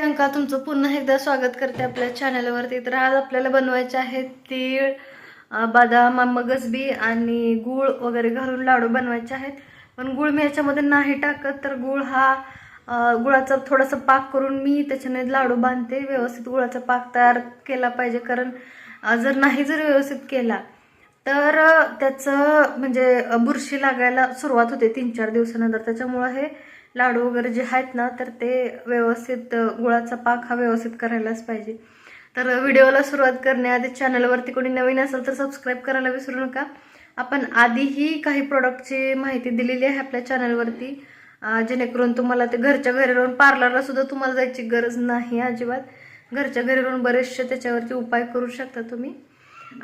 प्रियंका तुमचं पुन्हा एकदा स्वागत करते आपल्या चॅनलवरती तर आज आपल्याला बनवायचे आहेत तीळ बदाम मगजबी आणि गूळ वगैरे घालून लाडू बनवायचे आहेत. पण गूळ मी याच्यामध्ये नाही टाकत तर गूळ हा गुळाचा थोडासा पाक करून मी त्याच्याने लाडू बांधते. व्यवस्थित गुळाचा पाक तयार केला पाहिजे कारण जर नाही जर व्यवस्थित केला तर त्याचं म्हणजे बुरशी लागायला सुरुवात होते तीन चार दिवसानंतर. त्याच्यामुळं हे लाडू वगैरे जे आहेत ना तर ते व्यवस्थित गुळाचा पाक हा व्यवस्थित करायलाच पाहिजे. तर व्हिडिओला सुरुवात करण्याआधी चॅनलवरती कोणी नवीन असेल तर सबस्क्राईब करायला विसरू नका. आपण आधीही काही प्रोडक्टची माहिती दिलेली आहे आपल्या चॅनलवरती. जेणेकरून तुम्हाला ते घरच्या घरी राहून पार्लरला सुद्धा तुम्हाला जायची गरज नाही अजिबात. घरच्या घरी राहून बरेचसे त्याच्यावरती उपाय करू शकता तुम्ही.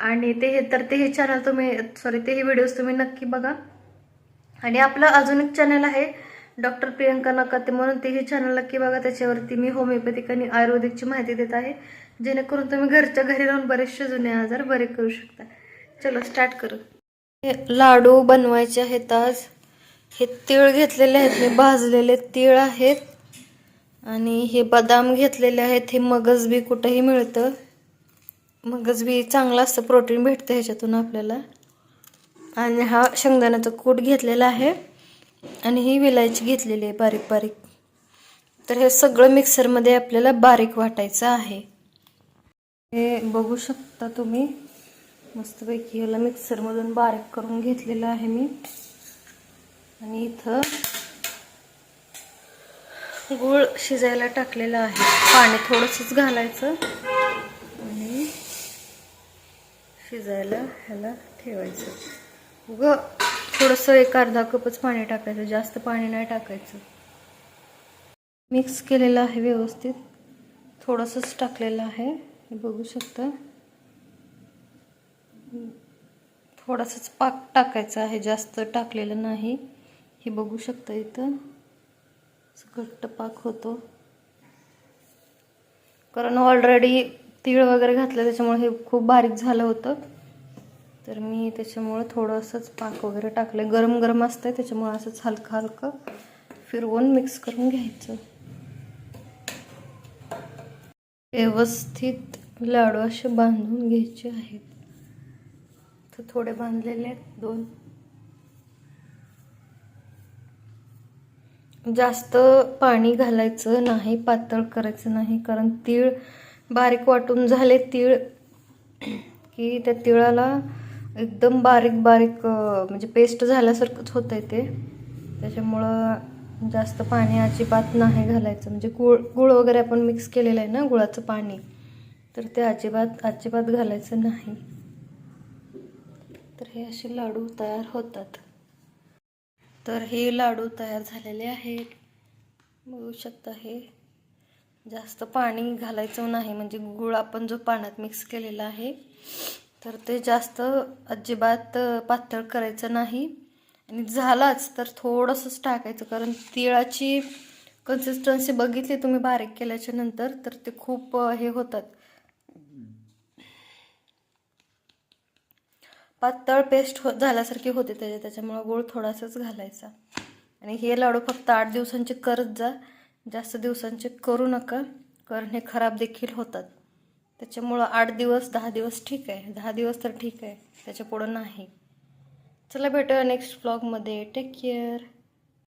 आणि ते हे तर ते हे चॅनल तुम्ही सॉरी ते हे व्हिडिओज तुम्ही नक्की बघा. आणि आपलं अजून एक चॅनल आहे डॉक्टर प्रियंका नकाते म्हणून तेही चॅनल नक्की बघा त्याच्यावरती मी होमिओपॅथिक आणि आयुर्वेदिकची माहिती देत आहे. जेणेकरून तुम्ही घरच्या घरी राहून बरेचसे जुने आजार बरे करू शकता. चलो स्टार्ट करू. हे लाडू बनवायचे आहेत आज. हे तीळ घेतलेले आहेत. मी भाजलेले तीळ आहेत. आणि हे बदाम घेतलेले आहेत. हे मगज बी कुठंही मिळतं. मगज बी चांगलं असतं. प्रोटीन भेटतं ह्याच्यातून आपल्याला. आणि हा शेंगदाण्याचा कूट घेतलेला आहे. आणि ही विलायची घेतलेली आहे बारीक बारीक तर हे सगळं मिक्सरमध्ये आपल्याला बारीक वाटायचं आहे. हे बघू शकता तुम्ही. मस्तपैकी ह्याला मिक्सरमधून बारीक करून घेतलेलं आहे मी. आणि इथं गूळ शिजायला टाकलेलं आहे. पाणी थोडंसंच घालायचं. आणि शिजायला ह्याला ठेवायचं. उगं थोडंसं एक अर्धा कपच पाणी टाकायचं. जास्त पाणी नाही टाकायचं. मिक्स केलेलं आहे व्यवस्थित. थोडंसंच टाकलेलं आहे. हे बघू शकता. थोडासाच पाक टाकायचा आहे. जास्त टाकलेलं नाही. हे बघू शकता इथं. घट्ट पाक होतो. कारण ऑलरेडी तीळ वगैरे घातलं त्याच्यामुळे हे खूप बारीक झालं होतं. तर मी त्याच्यामुळं थोडंसंच पाक वगैरे टाकलं आहे गरम गरम असतं आहे त्याच्यामुळं असंच हलकं हलकं फिरवून मिक्स करून घ्यायचं. व्यवस्थित लाडू असे बांधून घ्यायचे आहेत. तर थोडे बांधलेले आहेत दोन. जास्त पाणी घालायचं नाही पातळ करायचं नाही कारण तीळ बारीक वाटून झाले तीळ की त्या तिळाला एकदम बारीक बारीक म्हणजे पेस्ट झाल्यासारखंच होतं आहे ते. त्याच्यामुळं जास्त पाणी अजिबात नाही घालायचं. म्हणजे गुळ गुळ वगैरे आपण मिक्स केलेलं आहे ना गुळाचं पाणी तर ते अजिबात अजिबात घालायचं नाही. तर हे असे लाडू तयार होतात. तर हे लाडू तयार झालेले आहेत. बघू शकता हे. जास्त पाणी घालायचं नाही. म्हणजे गुळ आपण जो पाण्यात मिक्स केलेला आहे तर ते जास्त अजिबात पातळ करायचं नाही. आणि झालाच तर थोडंसंच टाकायचं. कारण तिळाची कन्सिस्टन्सी बघितली तुम्ही बारीक केल्याच्यानंतर तर ते खूप हे होतात. पातळ पेस्ट हो झाल्यासारखी होते त्याच्या त्याच्यामुळं गूळ थोडासाच घालायचा. आणि हे लाडू फक्त आठ दिवसांचे करत जा. जास्त दिवसांचे करू नका. कारण हे खराब देखील होतात. त्याच्यामुळं आठ दिवस दहा दिवस ठीक आहे. दहा दिवस तर ठीक आहे. त्याच्या पुढं नाही. चला भेटूया नेक्स्ट ब्लॉगमध्ये टेक केअर